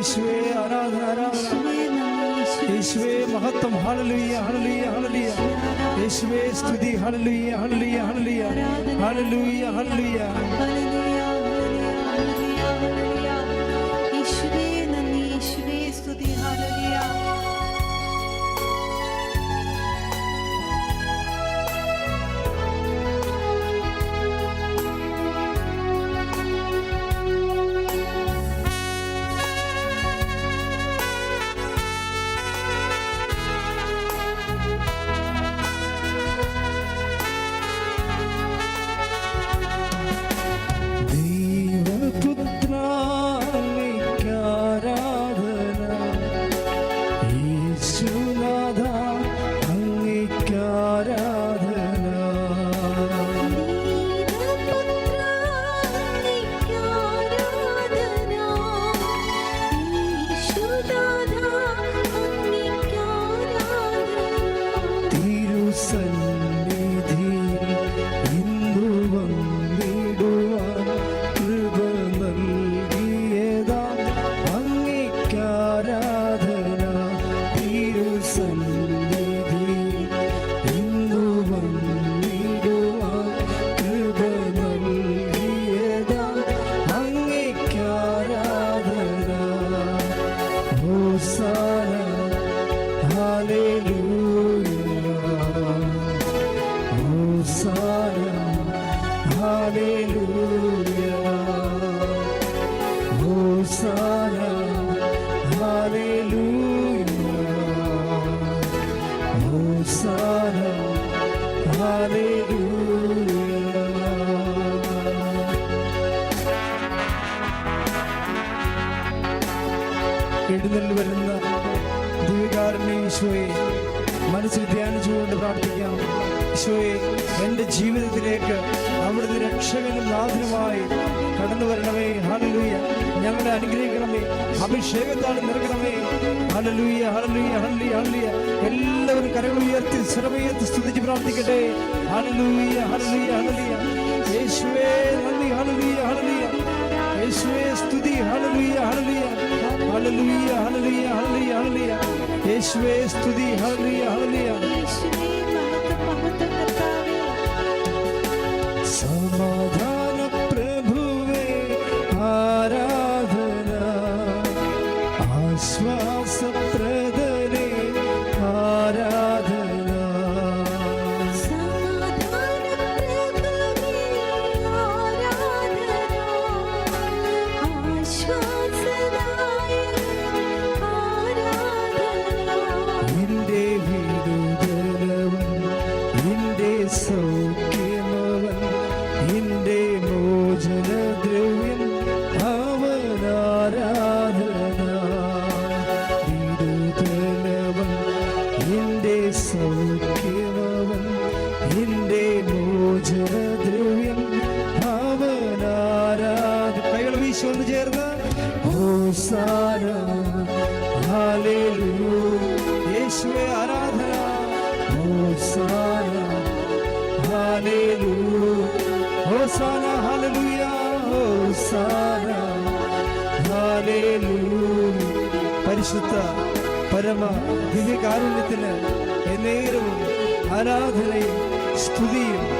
യേശുവേ ആരാധന യേശുവേ മഹത്വം. Hallelujah hallelujah hallelujah. യേശുവേ സ്തുതി. Hallelujah hallelujah hallelujah. Hallelujah hallelujah. ഈശോയെ എന്റെ ജീവിതത്തിലേക്ക് അവിടുന്ന് രക്ഷകനും നാഥനുമായി കടന്നു വരണമേ. ഹാലലൂയ ഞങ്ങളെ അനുഗ്രഹിക്കണമേ. അഭിഷേകത്താൽ നിറക്കണമേ ഹലലൂയ ഹലലൂയ ഹലലിയ ഹലലിയ എല്ലാവരും കരകൾ ഉയർത്തി സ്തുതിച്ച് പ്രാർത്ഥിക്കട്ടെ. ഹലലൂയ ഹലലിയ ഹലലിയ യേശുവേ നന്ദി. ഹലലിയ ഹലലിയ യേശുവേ സ്തുതി. Hallelujah hallelujah. ഹല്ലേലൂയ ഹലിയ ഹലിയ ഹലിയ യേശുവേ സ്തുതി. Hallelujah hallelujah. മോചനദ്രവ്യം അവനാരാധ കൈകൾ വീശൊന്ന് ചേർന്ന്. ഹോസാന. യേശുവേ ആരാധന. ഹോസാന. Hosanna hallelujah. ഹോസാന. പരിശുദ്ധ പരമ ദിവ്യകാരുണ്യത്തിന് എന്നേരവും ആരാധനയും സ്തുതിയും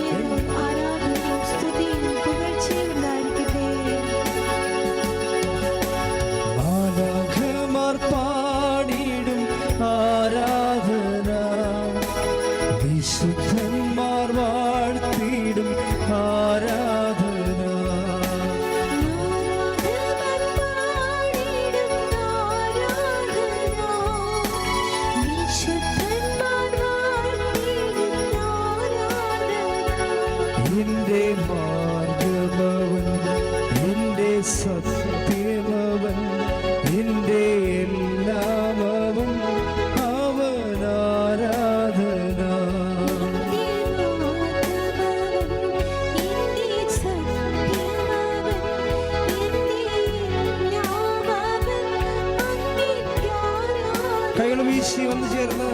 വീശി വന്നു ചേർന്ന്.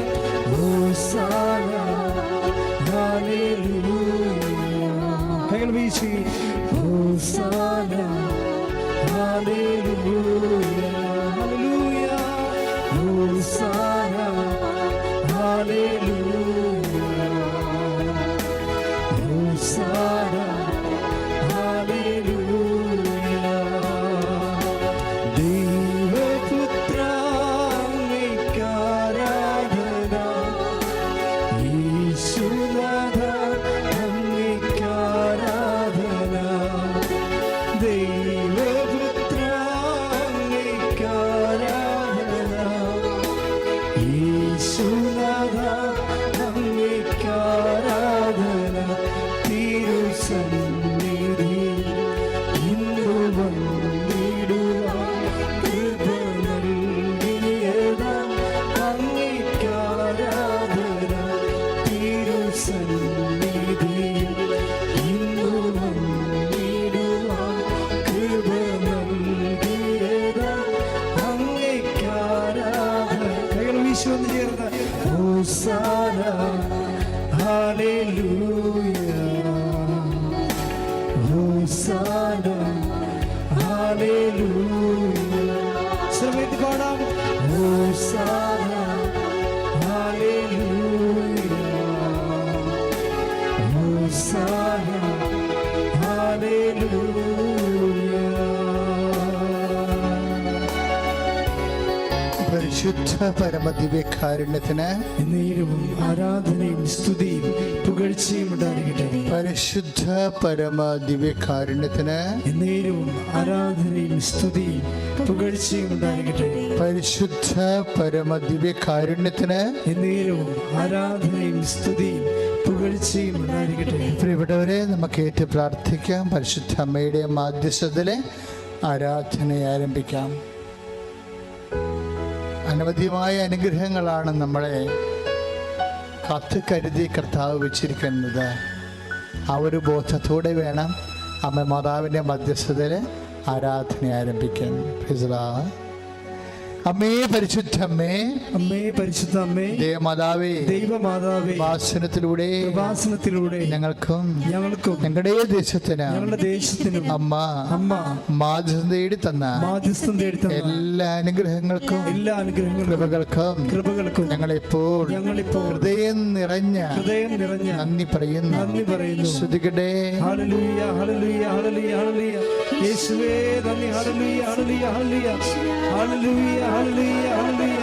കൈകൾ വീശി? ഹോസാന, ഹല്ലേലൂയ, തിരുസന്നിധിയിൽ പരിശുദ്ധ പരമദിവ്യകാരുണ്യത്തിന് നേരവും ആരാധനയും സ്തുതിയും പുകഴ്ചയും ഉണ്ടായിരിക്കട്ടെ പരിശുദ്ധ പരമദിവ്യകാരുണ്യത്തിന് നേരവും ആരാധനയും സ്തുതിയും പുകഴ്ചയും ഉണ്ടായിരിക്കട്ടെ പരിശുദ്ധ പരമദിവ്യകാരുണ്യത്തിന് നേരവും ആരാധനയും സ്തുതിയും പുകഴ്ചയും ഉണ്ടായിരിക്കട്ടെ പ്രിയപ്പെട്ടവരെ നമുക്ക് ഏറ്റ് പ്രാർത്ഥിക്കാം. പരിശുദ്ധ അമ്മയുടെ മാധ്യസ്ഥത്തിലെ ആരാധന ആരംഭിക്കാം. അനവധിയമായ അനുഗ്രഹങ്ങളാണ് നമ്മളെ കത്ത് കരുതി കർത്താവ് വെച്ചിരിക്കുന്നത് ആ ഒരു ബോധത്തോടെ വേണം അമ്മ മാതാവിന്റെ മധ്യസ്ഥതയിൽ ആരാധന ആരംഭിക്കാൻ ഫിസ്ലാ. അമ്മേ പരിശുദ്ധമ്മേ. അമ്മേ പരിശുദ്ധ അമ്മേ ദേവമാതാവേ. ദൈവമാതാവേ. വാസനത്തിലൂടെ വാസനത്തിലൂടെ ഞങ്ങൾക്കും ഞങ്ങൾക്കും. ഞങ്ങളുടെ ദേശത്തിന് ഞങ്ങളുടെ ദേശത്തിനും. അമ്മ അമ്മ. മാധ്യസ്ഥം തേടി തന്ന മാധ്യസ്ഥം തേടി തന്ന എല്ലാ അനുഗ്രഹങ്ങൾക്കും എല്ലാ അനുഗ്രഹങ്ങളും കൃപകൾക്കും കൃപകൾക്കും ഞങ്ങളിപ്പോൾ ഞങ്ങളിപ്പോൾ ഹൃദയം നിറഞ്ഞ ഹൃദയം നിറഞ്ഞ നന്ദി പറയുന്നു. നന്ദി പറയുന്നു. ശ്രുതികടെ ഹല്ലേലൂയ ഹല്ലേലൂയ ഹല്ലേലൂയ ഹല്ലേലൂയ. യേശുവേ നന്ദി. Hallelujah hallelujah hallelujah. Hallelujah. Hallelujah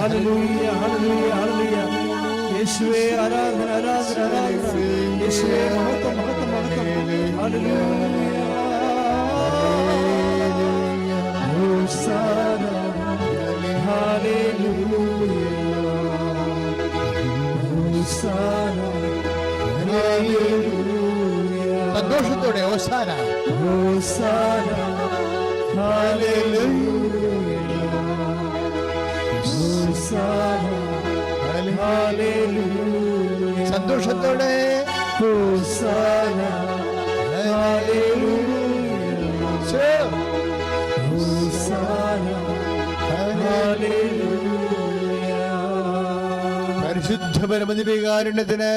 hallelujah hallelujah hallelujah യേശുവേ ആരാധന ആരാധന ആരാധന. യേശുവേ മഹത്വം മഹത്വം മഹത്വം. സന്തോഷത്തോടെ ഓസാന ഹല്ലേലൂയ ഹോസാന ഹല്ലേലൂയ. സന്തോഷത്തോടെ. പരിശുദ്ധ ഉണ്ടായിരിക്കട്ടെ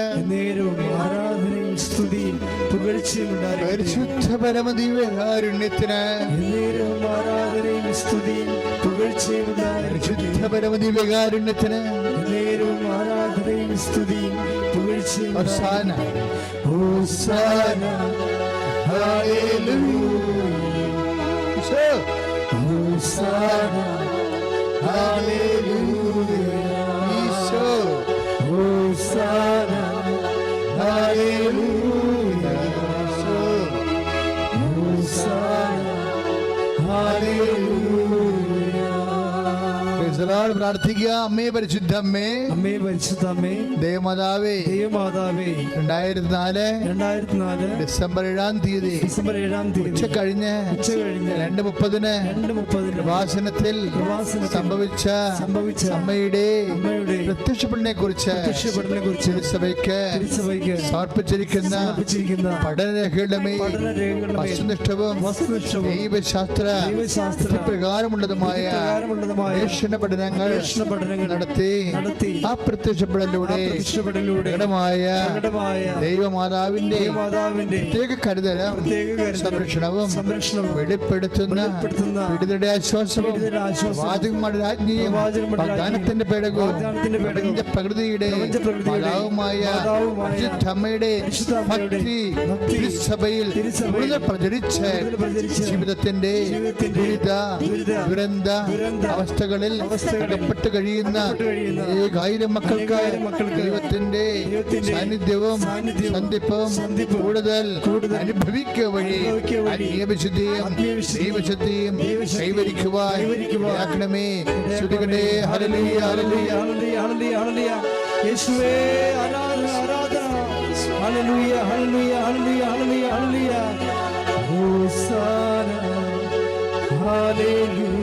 പരിശുദ്ധ പരമദിവ്യകാരുണ്യത്തിന് പരിശുദ്ധ പരമദിവ്യകാരുണ്യത്തിന് സ്തുതിയും പുകഴ്ചയും അവസാന ഹോസാന ഹല്ലേലൂയ ശ്ശോ. Hosanna hallelujah Eesho. Hosanna hallelujah Lord. പ്രാർത്ഥിക്കുക. അമ്മേ പരിശുദ്ധ അമ്മേ അമ്മേ പരിശുദ്ധ അമ്മേ ദേവമാതാവേ. ദൈവമാതാവേ. രണ്ടായിരത്തി നാല് രണ്ടായിരത്തി നാല് ഡിസംബർ ഏഴാം തീയതി. ഡിസംബർ ഏഴാം തീയതി. ഉച്ച കഴിഞ്ഞ് ഉച്ച കഴിഞ്ഞ് രണ്ട് മുപ്പതിന് രണ്ട് മുപ്പതിന് പ്രവാസനത്തിൽ സംഭവിച്ച സംഭവിച്ച അമ്മയുടെ അമ്മയുടെ പ്രത്യക്ഷപ്പെടനെ കുറിച്ച് പ്രത്യക്ഷപ്പെടനെ കുറിച്ച് സഭയ്ക്ക് സഭയ്ക്ക് സമർപ്പിച്ചിരിക്കുന്ന സമർപ്പിച്ചിരിക്കുന്ന പഠനരേഖകളുടെ മേൽ വസ്തുനിഷ്ഠവും ദൈവശാസ്ത്ര പ്രകാരമുള്ളതുമായ പ്രകാരമുള്ളതുമായ ഗവേഷണ പഠനങ്ങൾ ഗവേഷണ നടത്തി ആ പ്രത്യക്ഷപ്പെടലിലൂടെ പ്രകടമായ ദൈവമാതാവിന്റെ പ്രത്യേക കരുതലും സംരക്ഷണവും വെളിപ്പെടുത്തുന്ന വിടുതയുടെ ആശ്വാസവും രാജ്ഞിയും വാഗ്ദാനത്തിന്റെ പ്രപഞ്ച പ്രകൃതിയുടെ മാതാവുമായ അമ്മയുടെ ഭക്തി തിരുസഭയിൽ കൂടുതൽ പ്രചരിച്ച് ജീവിതത്തിന്റെ ദുരിത ദുരന്ത അവസ്ഥകളിൽ അകപ്പെട്ട് കഴിയുന്ന ഏകായിരം മക്കൾക്ക് ദൈവത്തിന്റെ സാന്നിധ്യവും കൂടുതൽ അനുഭവിക്കുക വഴി ആത്മീയവിശുദ്ധിയും ദൈവശുദ്ധിയും കൈവരിക്കുവാൻ hallelujah. Hallelujah hallelujah hallelujah hallelujah. യേശുവേ ആരാധന ആരാധന. Hallelujah hallelujah hallelujah hallelujah hallelujah. Hosanna. Hallelujah.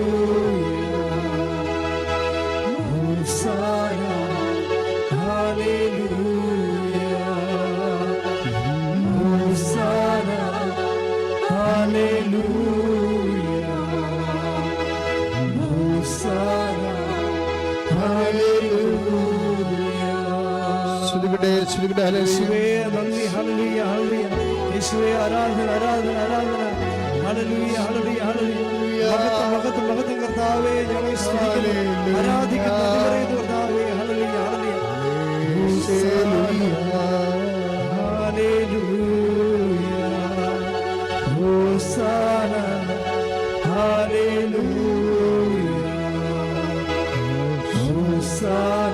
ശ്രുതികട്ടെ ശ്രുതികട്ടെ ഹല്ലേലൂയ യേശുവേ നന്ദി ഹല്ലേലൂയ ഹല്ലേലൂയ യേശുവേ ആരാധന ആരാധന ആരാധന ഹല്ലേലൂയ ഹല്ലേലൂയ ഹല്ലേലൂയ മഹത്വം മഹത്വം മഹത്വം കർത്താവേ ഞങ്ങളെ സ്തുതിക്കുന്നു ആരാധിക്കുന്നു നന്ദി പറയുന്നു കർത്താവേ hallelujah hallelujah hallelujah hosanna hallelujah hosanna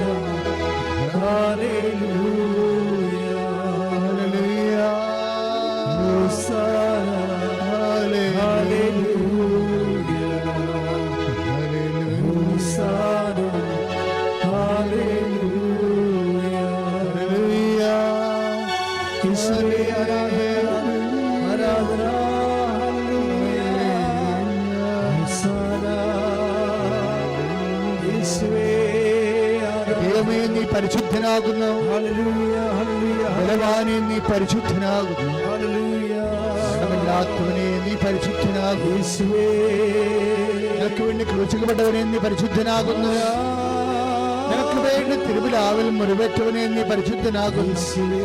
പരിശുദ്ധനാകുന്നു. ബലവാനെ നീ പരിശുദ്ധനാകുന്നു. മരണമില്ലാത്തവനെ നീ പരിശുദ്ധനാകുന്നു. യേശുവേ. നിനക്ക് വേണ്ടി ക്രൂശിക്കപ്പെട്ടവനെ നീ പരിശുദ്ധനാകുന്നു. നിനക്ക് വേണ്ടി തിരുവിലാവിൽ മുറിവേറ്റവനെ നീ പരിശുദ്ധനാകുന്നു.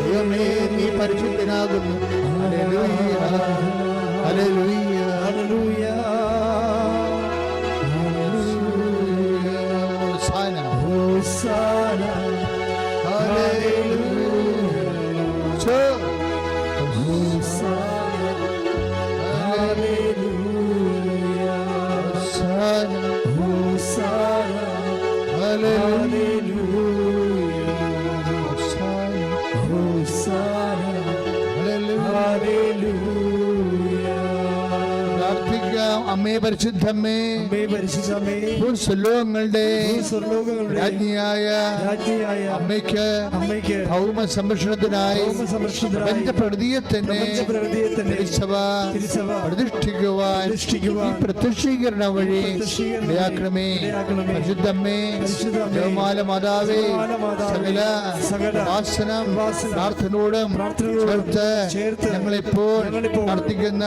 ദൈവമേ നീ പരിശുദ്ധനാകുന്നു. ഹല്ലേലൂയ. ഹല്ലേലൂയ. അമ്മേ പരിശുദ്ധമ്മേ പരിശുദ്ധമേ സ്വർലോകങ്ങളുടെ രാജ്ഞിയായ അമ്മയ്ക്ക് ഭൗമ സംരക്ഷണത്തിനായി പ്രകൃതിയെ തന്നെ തിരുസഭ പ്രതിഷ്ഠിക്കുവാൻ ഈ പ്രത്യക്ഷീകരണം വഴി ഇടയാക്കണമേ. പരിശുദ്ധമ്മേ ദേവമാല മാതാവേ സകല വാസനം പ്രാർത്ഥനയോടും ചേർത്ത് ഞങ്ങളിപ്പോൾ പ്രാർത്ഥിക്കുന്ന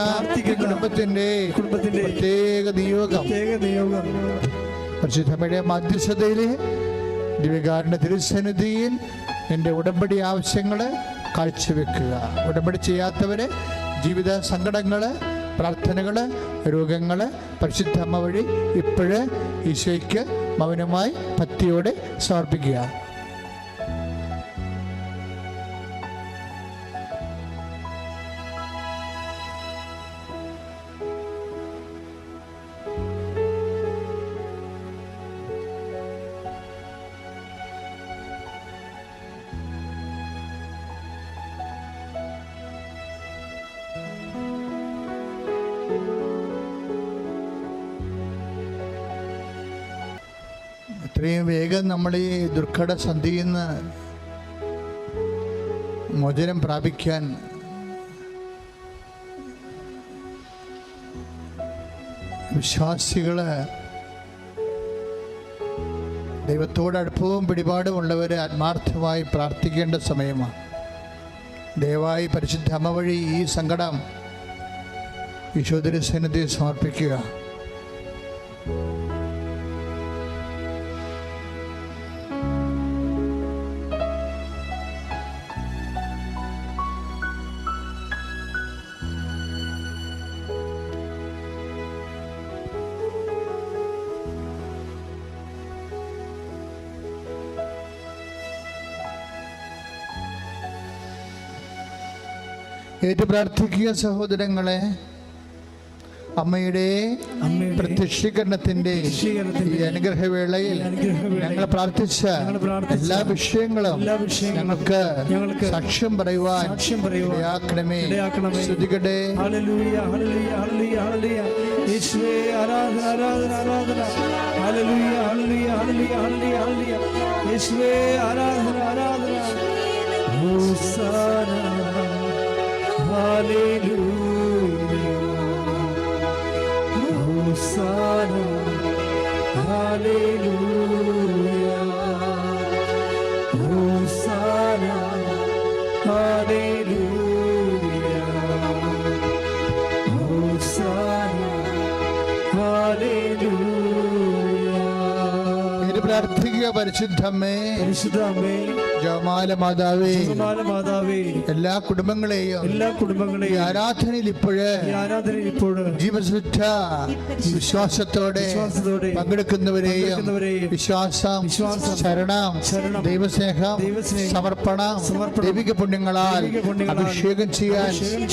കുടുംബത്തിന്റെ കുടുംബത്തിന്റെ പ്രത്യേക നിയോഗം. പ്രത്യേക നിയോഗം. പരിശുദ്ധമ്മയുടെ മധ്യസ്ഥതയിൽ ദിവ്യകാരന്റെ തിരുസന്നിധിയിൽ എന്റെ ഉടമ്പടി ആവശ്യങ്ങൾ കാഴ്ചവെക്കുക. ഉടമ്പടി ചെയ്യാത്തവരെ ജീവിത സങ്കടങ്ങൾ പ്രാർത്ഥനകൾ രോഗങ്ങൾ പരിശുദ്ധമ്മ വഴി ഇപ്പോഴ് ഈശോയ്ക്ക് മൗനമായി ഭക്തിയോടെ സമർപ്പിക്കുക. വേഗം നമ്മൾ ഈ ദുർഘട സന്ധിയിൽ നിന്ന് മോചനം പ്രാപിക്കാൻ വിശ്വാസികൾ ദൈവത്തോട് അടുപ്പവും പിടിപാടുമുള്ളവർ ആത്മാർത്ഥമായി പ്രാർത്ഥിക്കേണ്ട സമയമാണ്. ദയവായി പരിശുദ്ധ അമ്മ വഴി ഈ സങ്കടം ഈശോദര സന്നിധി സമർപ്പിക്കുക. ഏറ്റു പ്രാർത്ഥിക്കുക സഹോദരങ്ങളെ. അമ്മയുടെ പ്രത്യക്ഷീകരണത്തിന്റെ ഈ അനുഗ്രഹവേളയിൽ ഞങ്ങൾ പ്രാർത്ഥിച്ച എല്ലാ വിഷയങ്ങളും ഞങ്ങൾക്ക് സാക്ഷ്യം പറയുവാൻ ഇടയാക്കണമേ. ശ്രദ്ധിക്കട്ടെ. ആരാധന ആരാധന ആരാധന. ആരാധന ആരാധന. Hosanna hallelujah hosanna hallelujah hosanna hallelujah Hosanna, hallelujah. ഇത് പ്രാർത്ഥിക്കുക പരിശുദ്ധമ്മേ പരിശുദ്ധ അമ്മേ ജമാല മാതാവേ മാതാവേ എല്ലാ കുടുംബങ്ങളെയും എല്ലാ കുടുംബങ്ങളെയും ആരാധനയിൽ ഇപ്പോഴ് ആരാധനയിൽ ഇപ്പോൾ ജീവശുദ്ധ വിശ്വാസത്തോടെ വിശ്വാസത്തോടെ പങ്കെടുക്കുന്നവരെയും വിശ്വാസം വിശ്വാസം, ശരണം ദൈവസ്നേഹം സമർപ്പണം സമർപ്പണം, ദൈവിക പുണ്യങ്ങളാൽ അഭിഷേകം ചെയ്യാൻ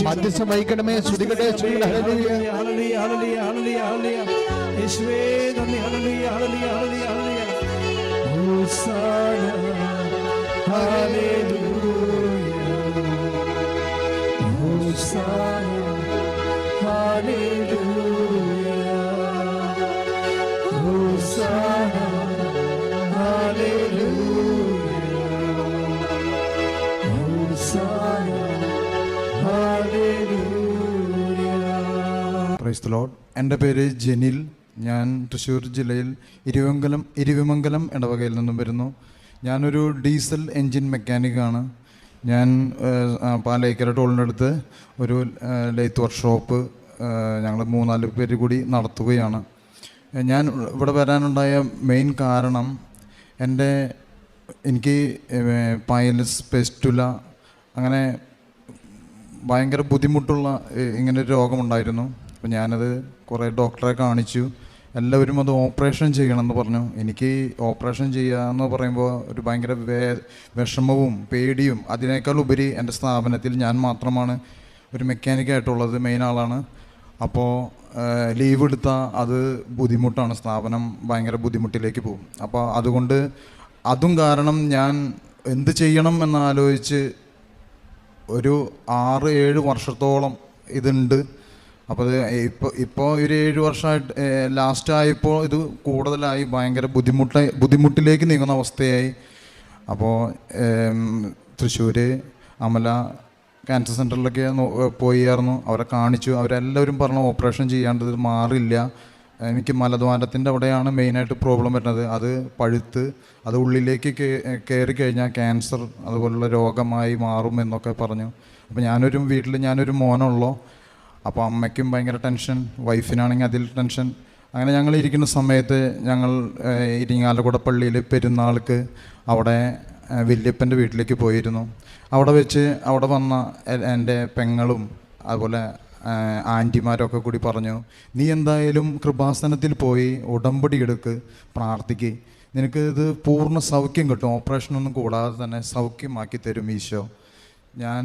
മധ്യസ്ഥം വഹിക്കണമേ ശ്രുതികട്ടെ ശ്രുതികട്ടെ hallelujah. Hallelujah, hallelujah, hallelujah, hallelujah. യേശുവേ നന്ദി എന്റെ പേര് ജെനിൽ. ഞാൻ തൃശ്ശൂർ ജില്ലയിൽ ഇരുവങ്കലം ഇരുവിമംഗലം ഇടവകയിൽ നിന്നും വരുന്നു. ഞാനൊരു ഡീസൽ എൻജിൻ മെക്കാനിക്കാണ്. ഞാൻ പാലേക്കര ടോളിന്റെ അടുത്ത് ഒരു ലെയ്ത്ത് വർക്ക്ഷോപ്പ് ഞങ്ങൾ മൂന്നാൽ പേര് കൂടി നടത്തുകയാണ്. ഞാൻ ഇവിടെ വരാനുണ്ടായ മെയിൻ കാരണം എന്റെ എനിക്ക് പൈലസ് പെസ്റ്റുല അങ്ങനെ ഭയങ്കര ബുദ്ധിമുട്ടുള്ള ഇങ്ങനെ രോഗമുണ്ടായിരുന്നു. അപ്പം ഞാനത് കുറേ ഡോക്ടറെ കാണിച്ചു. എല്ലാവരും അത് ഓപ്പറേഷൻ ചെയ്യണമെന്ന് പറഞ്ഞു. എനിക്ക് ഓപ്പറേഷൻ ചെയ്യുക എന്ന് പറയുമ്പോൾ ഒരു ഭയങ്കര വേ വിഷമവും പേടിയും അതിനേക്കാൾ ഉപരി എന്റെ സ്ഥാപനത്തിൽ ഞാൻ മാത്രമാണ് ഒരു മെക്കാനിക്കായിട്ടുള്ളത് മെയിൻ ആളാണ്. അപ്പോൾ ലീവ് എടുത്താൽ അത് ബുദ്ധിമുട്ടാണ്. സ്ഥാപനം ഭയങ്കര ബുദ്ധിമുട്ടിലേക്ക് പോകും. അപ്പോൾ അതുകൊണ്ട് അതും കാരണം ഞാൻ എന്ത് ചെയ്യണം എന്നാലോചിച്ച് ഒരു ആറ് ഏഴ് വർഷത്തോളം ഇതുണ്ട്. അപ്പോൾ അത് ഇപ്പോൾ ഇപ്പോൾ ഒരു ഏഴ് വർഷമായിട്ട് ലാസ്റ്റ് ആയപ്പോൾ ഇത് കൂടുതലായി ഭയങ്കര ബുദ്ധിമുട്ട് ബുദ്ധിമുട്ടിലേക്ക് നീങ്ങുന്ന അവസ്ഥയായി. അപ്പോൾ തൃശ്ശൂർ അമല ക്യാൻസർ സെന്ററിലൊക്കെ പോയിരുന്നു അവരെ കാണിച്ചു. അവരെല്ലാവരും പറഞ്ഞു ഓപ്പറേഷൻ ചെയ്യേണ്ടത് മാറില്ല. എനിക്ക് മലദ്വാരത്തിന്റെ അവിടെയാണ് മെയിനായിട്ട് പ്രോബ്ലം വരുന്നത്. അത് പഴുത്ത് അത് ഉള്ളിലേക്ക് കയറി കഴിഞ്ഞാൽ ക്യാൻസർ അതുപോലുള്ള രോഗമായി മാറും എന്നൊക്കെ പറഞ്ഞു. അപ്പോൾ ഞാനൊരു വീട്ടിൽ ഞാനൊരു മോനുള്ളൂ. അപ്പോൾ അമ്മയ്ക്കും ഭയങ്കര ടെൻഷൻ വൈഫിനാണെങ്കിൽ അതിൽ ടെൻഷൻ. അങ്ങനെ ഞങ്ങൾ ഇരിക്കുന്ന സമയത്ത് ഞങ്ങൾ ഇരിങ്ങാലക്കുട പള്ളിയിൽ പെരുന്നാൾക്ക് അവിടെ വല്യപ്പന്റെ വീട്ടിലേക്ക് പോയിരുന്നു. അവിടെ വെച്ച് അവിടെ വന്ന എന്റെ പെങ്ങളും അതുപോലെ ആന്റിമാരൊക്കെ കൂടി പറഞ്ഞു നീ എന്തായാലും കൃപാസനത്തിൽ പോയി ഉടമ്പടി എടുക്ക് പ്രാർത്ഥിക്ക്. നിനക്ക് ഇത് പൂർണ സൗഖ്യം കിട്ടും. ഓപ്പറേഷനൊന്നും കൂടാതെ തന്നെ സൗഖ്യമാക്കി തരും ഈശോ. ഞാൻ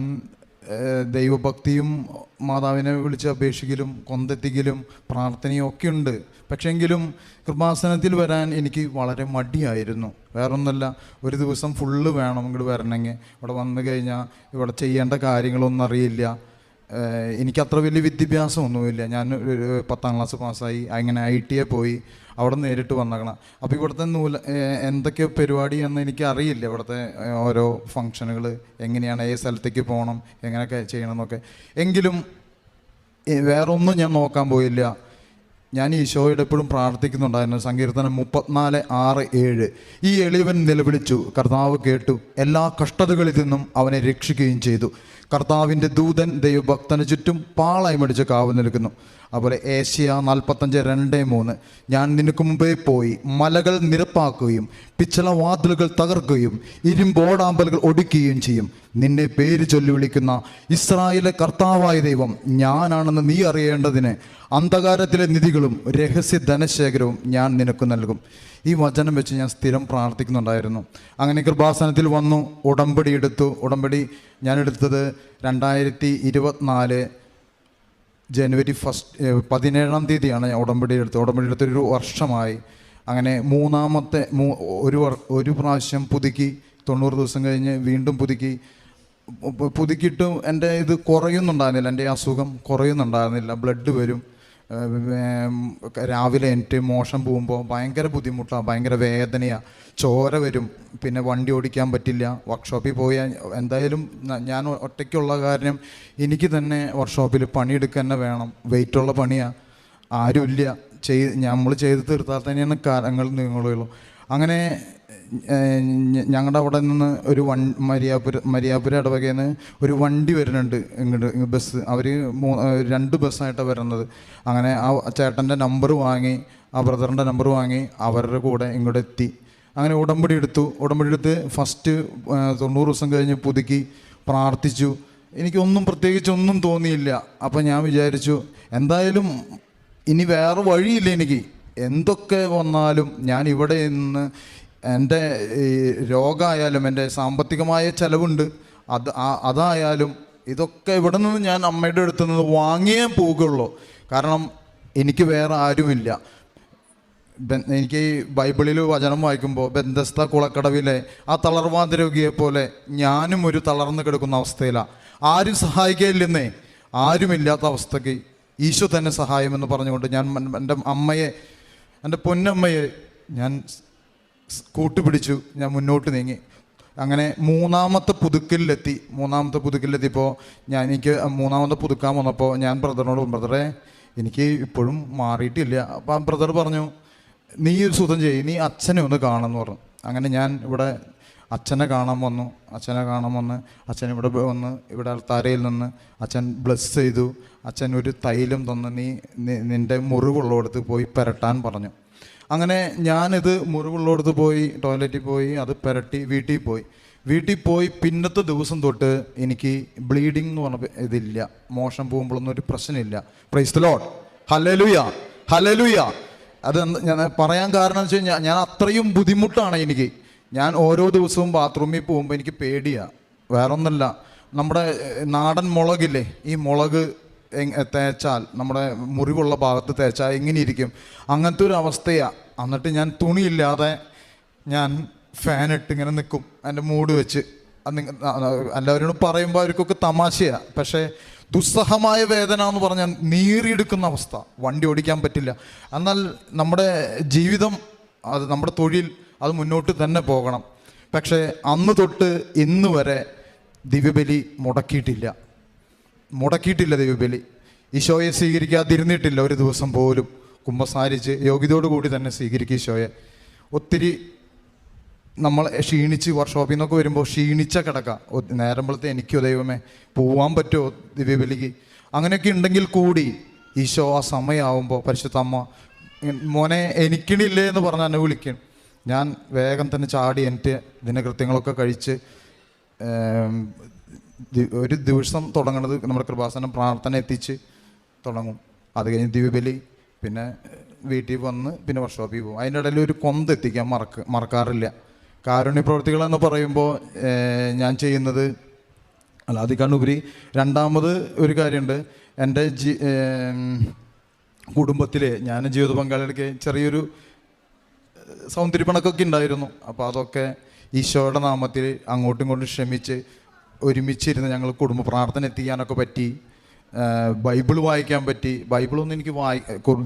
ദൈവഭക്തിയും മാതാവിനെ വിളിച്ച് അപേക്ഷിക്കലും കൊന്തെത്തിക്കലും പ്രാർത്ഥനയും ഒക്കെ ഉണ്ട് പക്ഷെങ്കിലും കൃപാസനത്തിൽ വരാൻ എനിക്ക് വളരെ മടിയായിരുന്നു. വേറൊന്നല്ല ഒരു ദിവസം ഫുള്ള് വേണം ഇങ്ങോട്ട് വരണമെങ്കിൽ. ഇവിടെ വന്നു കഴിഞ്ഞാൽ ഇവിടെ ചെയ്യേണ്ട കാര്യങ്ങളൊന്നും അറിയില്ല. എനിക്കത്ര വലിയ വിദ്യാഭ്യാസമൊന്നുമില്ല. ഞാൻ പത്താം ക്ലാസ് പാസ്സായി. അങ്ങനെ ഐ ടി എ പോയി. അവിടെ നേരിട്ട് വന്നേക്കണം. അപ്പോൾ ഇവിടുത്തെ നൂല എന്തൊക്കെ പരിപാടി എന്ന് എനിക്ക് അറിയില്ല ഇവിടുത്തെ ഓരോ ഫങ്ഷനുകൾ എങ്ങനെയാണ് ഏത് സ്ഥലത്തേക്ക് പോകണം എങ്ങനെയൊക്കെ ചെയ്യണം എന്നൊക്കെ. എങ്കിലും വേറൊന്നും ഞാൻ നോക്കാൻ പോയില്ല. ഞാൻ ഈശോയുടെ എപ്പോഴും പ്രാർത്ഥിക്കുന്നുണ്ടായിരുന്നു. സങ്കീർത്തനം മുപ്പത്തിനാല് ആറ് ഏഴ്. ഈ എളിവൻ നിലവിളിച്ചു. കർത്താവ് കേട്ടു. എല്ലാ കഷ്ടതകളിൽ നിന്നും അവനെ രക്ഷിക്കുകയും ചെയ്തു. കർത്താവിന്റെ ദൂതൻ ദൈവഭക്തന് ചുറ്റും പാളായി മടിച്ച് കാവ് നിൽക്കുന്നു. അതുപോലെ ഏഷ്യ നാൽപ്പത്തഞ്ച് രണ്ട് മൂന്ന്. ഞാൻ നിനക്ക് മുമ്പേ പോയി മലകൾ നിരപ്പാക്കുകയും പിച്ചള വാതിലുകൾ തകർക്കുകയും ഇരുമ്പോടാമ്പലുകൾ ഒടുക്കുകയും ചെയ്യും. നിന്നെ പേര് ചൊല്ലി വിളിക്കുന്ന ഇസ്രായേലെ കർത്താവായ ദൈവം ഞാനാണെന്ന് നീ അറിയേണ്ടതിന് അന്ധകാരത്തിലെ നിധികളും രഹസ്യ ധനശേഖരവും ഞാൻ നിനക്ക് നൽകും. ഈ വചനം വെച്ച് ഞാൻ സ്ഥിരം പ്രാർത്ഥിക്കുന്നുണ്ടായിരുന്നു. അങ്ങനെ കൃപാസനത്തിൽ വന്നു ഉടമ്പടി എടുത്തു. ഉടമ്പടി ഞാൻ എടുത്തത് രണ്ടായിരത്തി ഇരുപത്തിനാല് ജനുവരി ഫസ്റ്റ് പതിനേഴാം തീയതിയാണ് ഞാൻ ഉടമ്പടി എടുത്തത്. ഉടമ്പടി എടുത്തൊരു വർഷമായി. അങ്ങനെ മൂന്നാമത്തെ മൂ ഒരു ഒരു പ്രാവശ്യം പുതുക്കി തൊണ്ണൂറ് ദിവസം കഴിഞ്ഞ് വീണ്ടും പുതുക്കി. പുതുക്കിയിട്ടും എന്റെ ഇത് കുറയുന്നുണ്ടായിരുന്നില്ല. എന്റെ അസുഖം കുറയുന്നുണ്ടായിരുന്നില്ല. ബ്ലഡ് വരും. രാവിലെ എനിക്ക് മോശം പോകുമ്പോൾ ഭയങ്കര ബുദ്ധിമുട്ടാണ് ഭയങ്കര വേദനയാണ് ചോര വരും പിന്നെ വണ്ടി ഓടിക്കാൻ പറ്റില്ല. വർക്ക്ഷോപ്പിൽ പോയാൽ എന്തായാലും ഞാൻ ഒറ്റയ്ക്കുള്ള കാരണം എനിക്ക് തന്നെ വർക്ക്ഷോപ്പിൽ പണിയെടുക്കുക തന്നെ വേണം. വെയിറ്റുള്ള പണിയാണ് ആരുമില്ല. ചെയ് നമ്മൾ ചെയ്ത് തീർത്താൽ തന്നെയാണ് കാര്യങ്ങൾ നീങ്ങുകയുള്ളൂ. അങ്ങനെ ഞങ്ങളുടെ അവിടെ നിന്ന് ഒരു വൺ മരിയാപുര മരിയാപുര ഇടവകയിൽ നിന്ന് ഒരു വണ്ടി വരുന്നുണ്ട് ഇങ്ങോട്ട് ബസ്. അവർ രണ്ട് ബസ്സായിട്ടാണ് വരുന്നത്. അങ്ങനെ ആ ചേട്ടന്റെ നമ്പർ വാങ്ങി ആ ബ്രദറിന്റെ നമ്പർ വാങ്ങി അവരുടെ കൂടെ ഇങ്ങോട്ട് എത്തി അങ്ങനെ ഉടമ്പടി എടുത്തു. ഉടമ്പടി എടുത്ത് ഫസ്റ്റ് തൊണ്ണൂറ് ദിവസം കഴിഞ്ഞ് പുതുക്കി പ്രാർത്ഥിച്ചു. എനിക്കൊന്നും പ്രത്യേകിച്ച് ഒന്നും തോന്നിയില്ല. അപ്പം ഞാൻ വിചാരിച്ചു എന്തായാലും ഇനി വേറെ വഴിയില്ല എനിക്ക്. എന്തൊക്കെ വന്നാലും ഞാൻ ഇവിടെ നിന്ന് എന്റെ ഈ രോഗമായാലും എന്റെ സാമ്പത്തികമായ ചിലവുണ്ട്. അത് അതായാലും ഇതൊക്കെ ഇവിടെ നിന്ന് ഞാൻ അമ്മയുടെ അടുത്ത് നിന്ന് വാങ്ങിയേ പോകുള്ളൂ. കാരണം എനിക്ക് വേറെ ആരുമില്ല. എനിക്ക് ഈ ബൈബിളിൽ വചനം വായിക്കുമ്പോൾ ബന്ധസ്ഥ കുളക്കടവിലെ ആ തളർവാദ രോഗിയെ പോലെ ഞാനും ഒരു തളർന്നു കിടക്കുന്ന അവസ്ഥയിലാണ് ആരും സഹായിക്കില്ലെന്നേ ആരുമില്ലാത്ത അവസ്ഥയ്ക്ക് ഈശോ തന്നെ സഹായമെന്ന് പറഞ്ഞുകൊണ്ട് ഞാൻ എന്റെ അമ്മയെ എന്റെ പൊന്നമ്മയെ ഞാൻ കൂട്ടുപിടിച്ചു ഞാൻ മുന്നോട്ട് നീങ്ങി. അങ്ങനെ മൂന്നാമത്തെ പുതുക്കലിലെത്തി. മൂന്നാമത്തെ പുതുക്കലിലെത്തിയപ്പോൾ ഞാൻ എനിക്ക് മൂന്നാമത്തെ പുതുക്കാൻ വന്നപ്പോൾ ഞാൻ ബ്രദറിനോട് ബ്രദറെ എനിക്ക് ഇപ്പോഴും മാറിയിട്ടില്ല. അപ്പം ആ ബ്രദർ പറഞ്ഞു നീ ഒരു സുഖം ചെയ്യും നീ അച്ഛനെ ഒന്ന് കാണുമെന്ന് പറഞ്ഞു. അങ്ങനെ ഞാൻ ഇവിടെ അച്ഛനെ കാണാൻ വന്നു. അച്ഛനെ കാണാൻ വന്ന് അച്ഛൻ ഇവിടെ വന്ന് ഇവിടെ തരയിൽ നിന്ന് അച്ഛൻ ബ്ലസ് ചെയ്തു. അച്ഛൻ ഒരു തൈലം തന്ന് നി- നിന്റെ മുറിവുള്ളിടത്ത് പോയി പുരട്ടാൻ പറഞ്ഞു. അങ്ങനെ ഞാനിത് മുറിവുള്ളിടത്ത് പോയി ടോയ്ലറ്റിൽ പോയി അത് പുരട്ടി വീട്ടിൽ പോയി. വീട്ടിൽ പോയി പിന്നത്തെ ദിവസം തൊട്ട് എനിക്ക് ബ്ലീഡിംഗ് എന്ന് പറഞ്ഞ ഇതില്ല. മോശം പോകുമ്പോഴൊന്നും ഒരു പ്രശ്നമില്ല. പ്രൈസ് ലോഡ് ഹലലുയ ഹലലുയ അത് ഞാൻ പറയാൻ കാരണം വെച്ച് കഴിഞ്ഞാൽ ഞാൻ അത്രയും ബുദ്ധിമുട്ടാണ് എനിക്ക്. ഞാൻ ഓരോ ദിവസവും ബാത്റൂമിൽ പോകുമ്പോൾ എനിക്ക് പേടിയാണ് വേറൊന്നല്ല. നമ്മുടെ നാടൻ മുളകില്ലേ ഈ മുളക് തേച്ചാൽ നമ്മുടെ മുറിവുള്ള ഭാഗത്ത് തേച്ചാൽ എങ്ങനെ ഇരിക്കും അങ്ങനത്തെ ഒരു അവസ്ഥയാണ് എന്നിട്ട് ഞാൻ തുണിയില്ലാതെ ഞാൻ ഫാൻ ഇട്ട് ഇങ്ങനെ നിൽക്കും എന്റെ മൂഡ് വെച്ച്. എല്ലാവരോടും പറയുമ്പോൾ അവർക്കൊക്കെ തമാശയാണ് പക്ഷേ ദുസ്സഹമായ വേദന എന്ന് പറഞ്ഞാൽ നീറിയെടുക്കുന്ന അവസ്ഥ. വണ്ടി ഓടിക്കാൻ പറ്റില്ല. എന്നാൽ നമ്മുടെ ജീവിതം അത് നമ്മുടെ തൊഴിൽ അത് മുന്നോട്ട് തന്നെ പോകണം. പക്ഷേ അന്ന് തൊട്ട് ഇന്ന് വരെ ദിവ്യബലി മുടക്കിയിട്ടില്ല. മുടക്കിയിട്ടില്ല ദൈവബലി. ഈശോയെ സ്വീകരിക്കാതിരുന്നിട്ടില്ല ഒരു ദിവസം പോലും. കുമ്പസാരിച്ച് യോഗ്യതയോടുകൂടി തന്നെ സ്വീകരിക്കും ഈശോയെ. ഒത്തിരി നമ്മൾ ക്ഷീണിച്ച് വർക്ക്ഷോപ്പിൽ നിന്നൊക്കെ വരുമ്പോൾ ക്ഷീണിച്ച കിടക്കാം. നേരമ്പളത്തെ എനിക്കോ ദൈവമേ പോവാൻ പറ്റുമോ ദിവ്യബലിക്ക്? അങ്ങനെയൊക്കെ ഉണ്ടെങ്കിൽ കൂടി ഈശോ ആ സമയമാവുമ്പോൾ പരിശുദ്ധ അമ്മ മോനെ എനിക്കണില്ലേ എന്ന് പറഞ്ഞ് എന്നെ വിളിക്കും. ഞാൻ വേഗം തന്നെ ചാടി എന്റെ ദിനകൃത്യങ്ങളൊക്കെ കഴിച്ച് ഒരു ദിവസം തുടങ്ങുന്നത് നമ്മുടെ കൃപാസനം പ്രാർത്ഥന എത്തിച്ച് തുടങ്ങും. അത് കഴിഞ്ഞ് ദിവ്യബലി പിന്നെ വീട്ടിൽ വന്ന് പിന്നെ വർക്ക്ഷോപ്പിൽ പോകും. അതിന്റെ ഇടയിൽ ഒരു കൊന്ത് എത്തിക്കാൻ മറക്ക മറക്കാറില്ല. കാരുണ്യ പ്രവർത്തികൾ എന്ന് പറയുമ്പോൾ ഞാൻ ചെയ്യുന്നത് അല്ല അതിക്കാണുപരി രണ്ടാമത് ഒരു കാര്യമുണ്ട്. എന്റെ ജി കുടുംബത്തിൽ ഞാൻ ജീവിത പങ്കാളികൾക്ക് ചെറിയൊരു സൗന്ദര്യപ്പണക്കൊക്കെ ഉണ്ടായിരുന്നു. അപ്പോൾ അതൊക്കെ ഈശോയുടെ നാമത്തിൽ അങ്ങോട്ടും ഇങ്ങോട്ടും ക്ഷമിച്ച് ഒരുമിച്ചിരുന്ന് ഞങ്ങൾ കുടുംബ പ്രാർത്ഥന എത്തിക്കാനൊക്കെ പറ്റി ബൈബിൾ വായിക്കാൻ പറ്റി. ബൈബിളൊന്നും എനിക്ക് വായി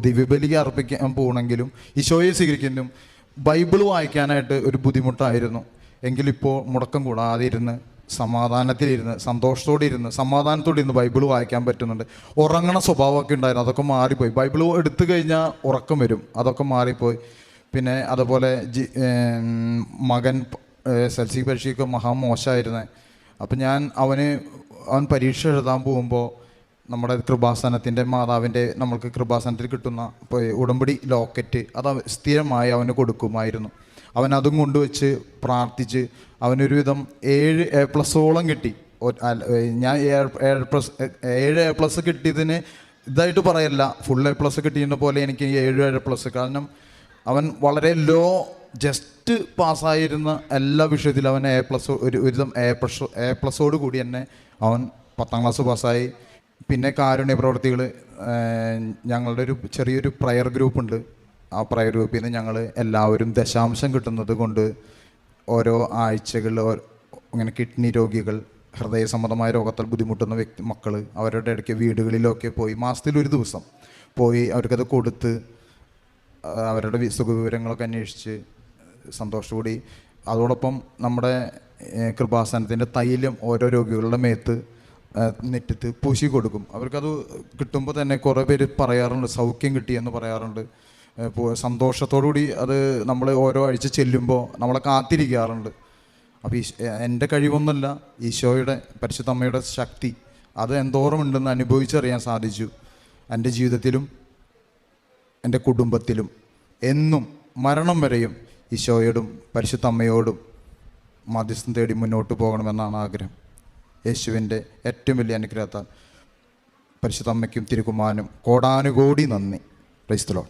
ദിവ്യബലിക്ക് അർപ്പിക്കാൻ പോകണമെങ്കിലും ഈശോയെ സ്വീകരിക്കുന്നതും ബൈബിൾ വായിക്കാനായിട്ട് ഒരു ബുദ്ധിമുട്ടായിരുന്നു. എങ്കിലിപ്പോൾ മുടക്കം കൂടാതെ ഇരുന്ന് സമാധാനത്തിലിരുന്ന് സന്തോഷത്തോടെ ഇരുന്ന് സമാധാനത്തോടെ ഇരുന്ന് ബൈബിൾ വായിക്കാൻ പറ്റുന്നുണ്ട്. ഉറങ്ങണ സ്വഭാവമൊക്കെ ഉണ്ടായിരുന്നു. അതൊക്കെ മാറിപ്പോയി. ബൈബിൾ എടുത്തു കഴിഞ്ഞാൽ ഉറക്കം വരും. അതൊക്കെ മാറിപ്പോയി. പിന്നെ അതുപോലെ ജി മകൻ എസ് എൽ സി പരീക്ഷയ്ക്ക് മഹാമോശമായിരുന്നേ. അപ്പം ഞാൻ അവന് അവൻ പരീക്ഷ എഴുതാൻ പോകുമ്പോൾ നമ്മുടെ കൃപാസനത്തിന്റെ മാതാവിന്റെ നമ്മൾക്ക് കൃപാസനത്തിൽ കിട്ടുന്ന ഉടമ്പടി ലോക്കറ്റ് അത് സ്ഥിരമായി അവന് കൊടുക്കുമായിരുന്നു. അവൻ അതും കൊണ്ടുവച്ച് പ്രാർത്ഥിച്ച് അവനൊരുവിധം ഏഴ് എ പ്ലസോളം കിട്ടി. ഞാൻ എ പ്ലസ് ഏഴ് എ പ്ലസ് കിട്ടിയതിന് ഇതായിട്ട് പറയല്ല. ഫുൾ എ പ്ലസ് കിട്ടിയതിനെ പോലെ എനിക്ക് ഏഴ് ഏഴ് പ്ലസ്. കാരണം അവൻ വളരെ ലോ ജസ്റ്റ് പാസ്സായിരുന്ന എല്ലാ വിഷയത്തിലും അവൻ എ പ്ലസ് ഒരു ഒരുവിധം എ പ്ലസ് എ പ്ലസോട് കൂടി തന്നെ അവൻ പത്താം ക്ലാസ് പാസ്സായി പിന്നെ കാരുണ്യ പ്രവർത്തികൾ ഞങ്ങളുടെ ഒരു ചെറിയൊരു പ്രയർ ഗ്രൂപ്പുണ്ട് ആ പ്രയർ ഗ്രൂപ്പിൽ നിന്ന് ഞങ്ങൾ എല്ലാവരും ദശാംശം കിട്ടുന്നത് കൊണ്ട് ഓരോ ആഴ്ചകളിൽ ഓ- ഇങ്ങനെ കിഡ്നി രോഗികൾ ഹൃദയ സംബന്ധമായ രോഗത്താൽ ബുദ്ധിമുട്ടുന്ന വ്യക്തി മക്കൾ അവരുടെ ഇടയ്ക്ക് വീടുകളിലൊക്കെ പോയി മാസത്തിൽ ഒരു ദിവസം പോയി അവർക്കത് കൊടുത്ത് അവരുടെ സുഖവിവരങ്ങളൊക്കെ അന്വേഷിച്ച് സന്തോഷത്തോടി അതോടൊപ്പം നമ്മുടെ കൃപാസനത്തിന്റെ തൈലം ഓരോ രോഗികളുടെ മേത്ത് നെറ്റത്ത് പൂശി കൊടുക്കും. അവർക്കത് കിട്ടുമ്പോൾ തന്നെ കുറേ പേര് പറയാറുണ്ട് സൗഖ്യം കിട്ടിയെന്ന് പറയാറുണ്ട്. സന്തോഷത്തോടുകൂടി അത് നമ്മൾ ഓരോ ആഴ്ച ചെല്ലുമ്പോൾ നമ്മളെ കാത്തിരിക്കാറുണ്ട്. അപ്പോൾ ഈ എന്റെ കഴിവൊന്നുമല്ല ഈശോയുടെ പരിശുദ്ധമ്മയുടെ ശക്തി അത് എന്തോറും ഉണ്ടെന്ന് അനുഭവിച്ചറിയാൻ സാധിച്ചു. എന്റെ ജീവിതത്തിലും എന്റെ കുടുംബത്തിലും എന്നും മരണം വരെയും ഈശോയോടും പരിശുദ്ധ അമ്മയോടും മധ്യസ്ഥം തേടി മുന്നോട്ട് പോകണമെന്നാണ് ആഗ്രഹം. യേശുവിന്റെ ഏറ്റവും വലിയ അനുഗ്രഹത്താൽ പരിശുദ്ധ അമ്മയ്ക്കും തിരുക്കുമാനും കോടാനുകോടി നന്ദി. ക്രൈസ്തലോ